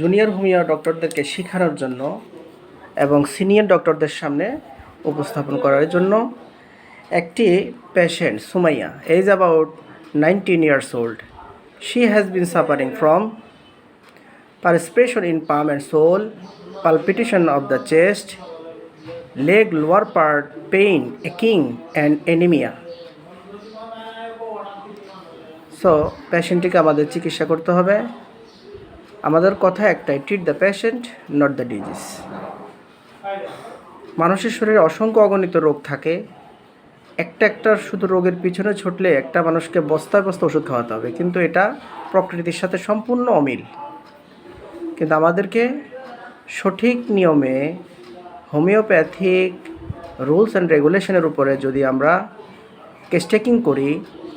Junior homeo ডক্টরদেরকে শেখানোর জন্য এবং সিনিয়র ডক্টরদের সামনে উপস্থাপন করার জন্য একটি patient Sumaiya age about nineteen years old she has been suffering from perspiration in palm and sole, palpitation of the chest, leg lower part pain, aching, and anemia. So পেশেন্টটিকে আমাদের চিকিৎসা করতে হবে আমাদের কথা একটাই treat the patient not the disease মানুষের শরীরে অসংখ্য অগণিত রোগ থাকে। একটা একটা শুধু রোগের পিছনে ছুটলে একটা মানুষকে বস্তায় বস্তা ওষুধ খাওয়াতে হবে। কিন্তু এটা প্রকৃতির সাথে সম্পূর্ণ অমিল। কিন্তু আমাদেরকে সঠিক নিয়মে হোমিওপ্যাথিক রুলস অ্যান্ড রেগুলেশনের উপরে যদি আমরা কেসটেকিং করি,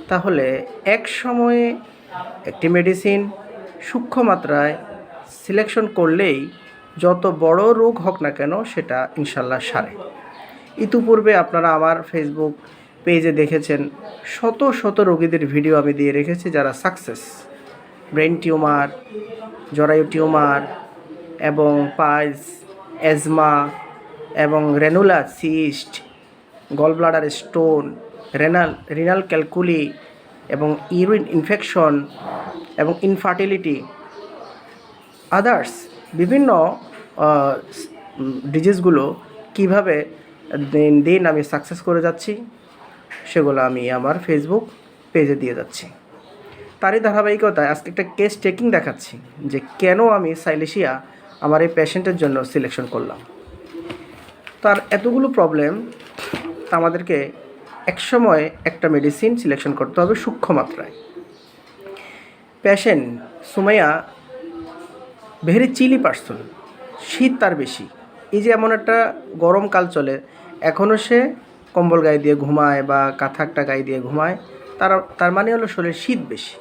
তাহলে এক সময়ে একটি মেডিসিন সূক্ষ্ম মাত্রায় সিলেকশন করলেই যত বড় রোগ হোক না কেন সেটা ইনশাল্লাহ সারে। ইতিপূর্বে আপনারা আমার ফেসবুক পেজে দেখেছেন, শত শত রোগীদের ভিডিও আমি দিয়ে রেখেছি যারা সাকসেস ব্রেন টিউমার জরায়ু টিউমার এবং পাইলস অ্যাজমা এবং ranula cyst gallbladder stone renal renal calculi এবং ইউরিন ইনফেকশন এবং ইনফার্টিলিটি আদার্স বিভিন্ন ডিজিজগুলো কীভাবে দিন দিন আমি সাকসেস করে যাচ্ছি, সেগুলো আমি আমার ফেসবুক পেজে দিয়ে যাচ্ছি। তারই ধারাবাহিকতায় আজকে একটা কেস টেকিং দেখাচ্ছি, যে কেন আমি সাইলেশিয়া আমার এই পেশেন্টের জন্য সিলেকশন করলাম। তার এতগুলো প্রবলেম আমাদেরকে একসময় একটা মেডিসিন সিলেকশন করতে হবে সূক্ষ্ম মাত্রায়। Patient Sumaiya very chilly person, শীত তার বেশি। এই যে এমন একটা গরমকাল চলে এখনও সে কম্বল গায়ে দিয়ে ঘুমায় বা কাঁথা একটা গায়ে দিয়ে ঘুমায়, তার তার মানে হলো শরীরে শীত বেশি।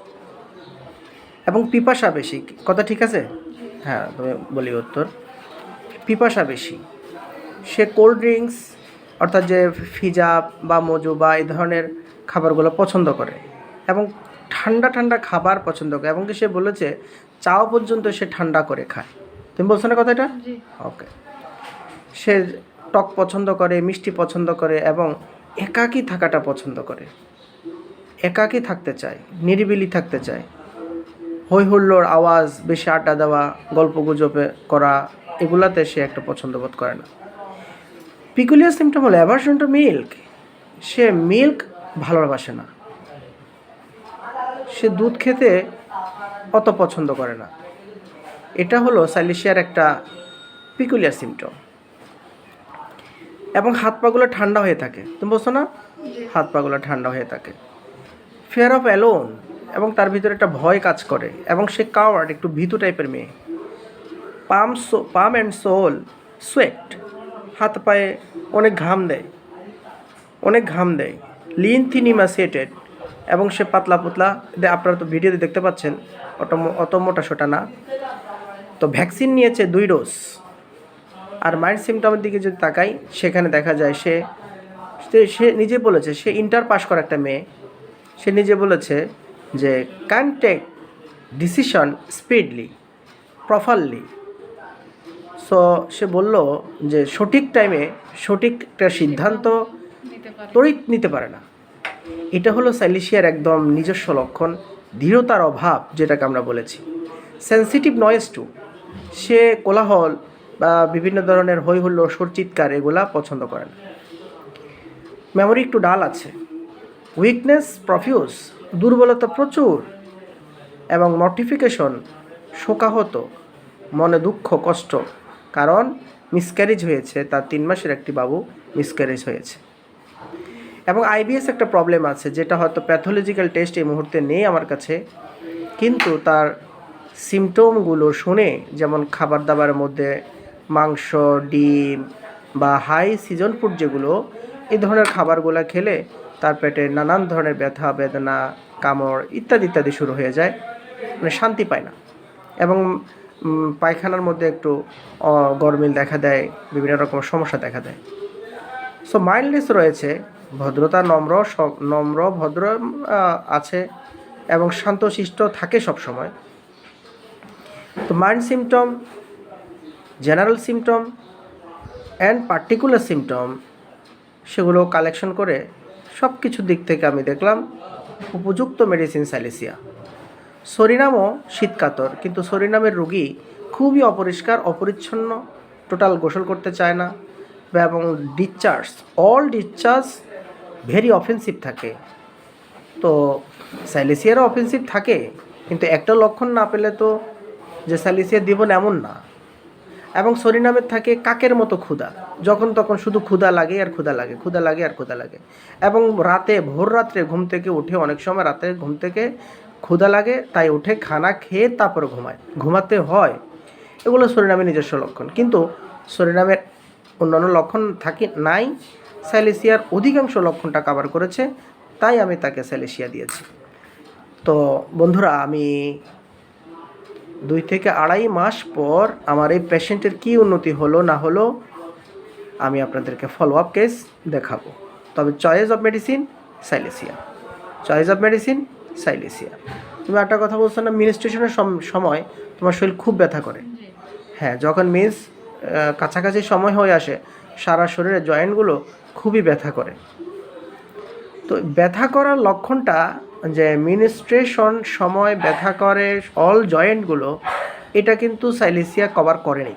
এবং পিপাসা বেশি, কথা ঠিক আছে? হ্যাঁ তবে বলি উত্তর। পিপাসা বেশি। সে কোল্ড ড্রিঙ্কস অর্থাৎ যে ফিজা বা মজু বা এই ধরনের খাবারগুলো পছন্দ করে। এবং ঠান্ডা ঠান্ডা খাবার পছন্দ করে এবং কি সে বলেছে চাও পর্যন্ত সে ঠান্ডা করে খায়। তুমি বলছো না কথা এটা ওকে সে টক পছন্দ করে মিষ্টি পছন্দ করে এবং একাকী থাকাটা পছন্দ করে। একাকী থাকতে চায় নিরিবিলি থাকতে চায়। হই হুল্লোড় আওয়াজ বেশি আড্ডা দেওয়া গল্প গুজবে করা এগুলাতে সে একটা পছন্দ বোধ করে না। পিকুলিয়ার সিমটম হলো অ্যাভার্সন টু মিল্ক সে মিল্ক ভালোবাসে না। সে দুধ খেতে অত পছন্দ করে না। এটা হলো সাইলিশিয়ার একটা পিকুলিয়ার সিমটম এবং হাত পাগুলো ঠান্ডা হয়ে থাকে। তুমি বলছো না? হাত পাগুলো ঠান্ডা হয়ে থাকে। ফেয়ার অফ অ্যালোন এবং তার ভিতরে একটা ভয় কাজ করে। এবং সে কাওয়ার্ড একটু ভীতু টাইপের মেয়ে। Palm so palm and sole sweat হাত পায়ে অনেক ঘাম দেয়। অনেক ঘাম দেয়। লিন থিনিমাসিয়েটেড এবং সে পাতলা পুতলা আপনারা তো ভিডিওতে দেখতে পাচ্ছেন অত অত মোটা সোটা না। তো ভ্যাকসিন নিয়েছে দুই ডোজ আর মাইন্ড সিমটমের দিকে যদি তাকাই সেখানে দেখা যায় সে সে- সে নিজে বলেছে সে ইন্টার পাস করা একটা মেয়ে। সে নিজে বলেছে যে can take decision speedly properly so সে বলল যে সঠিক টাইমে সঠিক একটা সিদ্ধান্ত তড়িৎ নিতে পারে না। এটা হলো সাইলিশিয়ার একদম নিজস্ব লক্ষণ, দৃঢ়তার অভাব যেটাকে আমরা বলেছি। সেন্সিটিভ নয়েজ টু সে কোলাহল বা বিভিন্ন ধরনের হই হুল্লোড়, সুর, চিৎকার এগুলা পছন্দ করে না। মেমোরি একটু ডাল আছে। উইকনেস প্রফিউজ দুর্বলতা প্রচুর। এবং মর্টিফিকেশন শোকাহত। মনে দুঃখ, কষ্ট। কারণ মিসক্যারেজ হয়েছে, তার তিন মাসের একটি বাবু মিসক্যারেজ হয়েছে। এবং আইবিএস একটা প্রবলেম আছে, যেটা হয়তো প্যাথোলজিক্যাল টেস্ট এই মুহূর্তে নেই আমার কাছে, কিন্তু তার সিমটমগুলো শুনে, যেমন খাবার দাবারের মধ্যে মাংস, ডিম বা হাই সিজন ফুড যেগুলো এই ধরনের খাবারগুলো খেলে তার পেটে নানান ধরনের ব্যথা, বেদনা, কামড় ইত্যাদি ইত্যাদি শুরু হয়ে যায় মানে শান্তি পায় না। এবং পায়খানার মধ্যে একটু গরমিল দেখা দেয়, বিভিন্ন রকম সমস্যা দেখা দেয়। সো মাইল্ডনেস রয়েছে ভদ্রতা নম্র নম্র, ভদ্র আছে এবং শান্তশিষ্ট থাকে সব সময়। তো mind symptom general symptom and particular symptom সেগুলো কালেকশন করে সব কিছুর দিক থেকে আমি দেখলাম উপযুক্ত মেডিসিন স্যালিসিয়া সরিনামও শীতকাতর, কিন্তু সরিনামের রোগী খুবই অপরিষ্কার, অপরিচ্ছন্ন টোটাল গোসল করতে চায় না, এবং discharge all discharge very offensive থাকে। তো স্যালিসিয়ারও অফেন্সিভ থাকে, কিন্তু একটা লক্ষণ না পেলে তো যে স্যালিসিয়া দিব না এমন না। এবং সরিনামের থাকে কাকের মতো ক্ষুধা, যখন তখন শুধু ক্ষুধা লাগে আর ক্ষুধা লাগে ক্ষুধা লাগে আর ক্ষুধা লাগে। এবং রাতে, ভোর রাত্রে ঘুম থেকে উঠে অনেক সময় রাতে ঘুম থেকে ক্ষুধা লাগে, তাই উঠে খানা খেয়ে তারপরে ঘুমায়। ঘুমাতে হয়, এগুলো সরিনামের নিজস্ব লক্ষণ। কিন্তু সরিনামের অন্যান্য লক্ষণ থাকি নাই স্যালিসিয়ার অধিকাংশ লক্ষণটা কাভার করেছে, তাই আমি তাকে স্যালিসিয়া দিয়েছি। তো বন্ধুরা, আমি দুই থেকে আড়াই মাস পর আমার এই পেশেন্টের কী উন্নতি হলো না হলো আমি আপনাদেরকে ফলো আপ কেস দেখাবো। তবে choice of medicine silicea choice of medicine silicea তুমি একটা কথা বলছো না মিনিস্ট্রেশনের সময় তোমার শরীর খুব ব্যথা করে। হ্যাঁ যখন মিন্স কাছাকাছি সময় হয়ে আসে সারা শরীরের জয়েন্টগুলো খুবই ব্যথা করে। তো ব্যথা করার লক্ষণটা যে মিনিস্ট্রেশন সময় ব্যথা করে অল জয়েন্টগুলো, এটা কিন্তু সাইলেসিয়া কভার করেনি।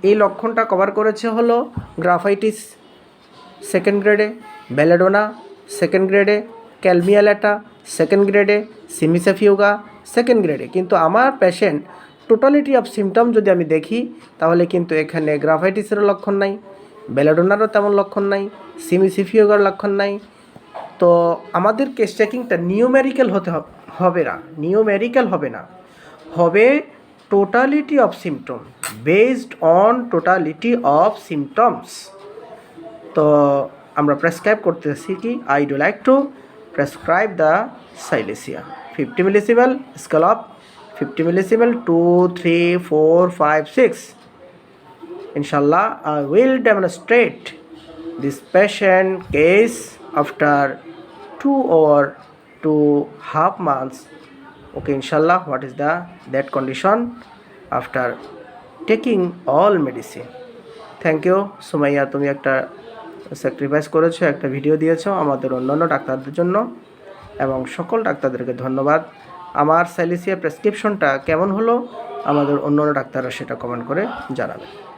এই লক্ষণটা কভার করেছে হলো গ্রাফাইটিস সেকেন্ড গ্রেডে বেলেডোনা সেকেন্ড গ্রেডে ক্যালমিয়ালেটা সেকেন্ড গ্রেডে সিমিসেফিউগা সেকেন্ড গ্রেডে কিন্তু আমার পেশেন্ট টোটালিটি অফ সিমটম যদি আমি দেখি, তাহলে কিন্তু এখানে গ্রাফাইটিসেরও লক্ষণ নাই বেলাডোনারও তেমন লক্ষণ নাই সিমিসিফিউগার লক্ষণ নাই। তো আমাদের কেস চেকিংটা নিউমেরিক্যাল হতে হবে না নিউমেরিক্যাল হবে না। হবে totality of symptom based on totality of symptoms তো আমরা প্রেসক্রাইব করতেছি কি I do like to prescribe the silicea fifty millesimal scale fifty millesimal two three four five six inshallah i will demonstrate this patient case after two or two half months okay inshallah what is the that condition after taking all medicine thank you Sumaiya তুমি একটা sacrifice করেছ একটা video দিয়েছ আমাদের অন্যান্য ডাক্তারদের জন্য এবং সকল ডাক্তারদেরকে ধন্যবাদ আমার স্যালিসিয়া প্রেসক্রিপশনটা কেমন হলো? আমাদের অন্য ডাক্তাররা সেটা কমেন্ট করে জানাবে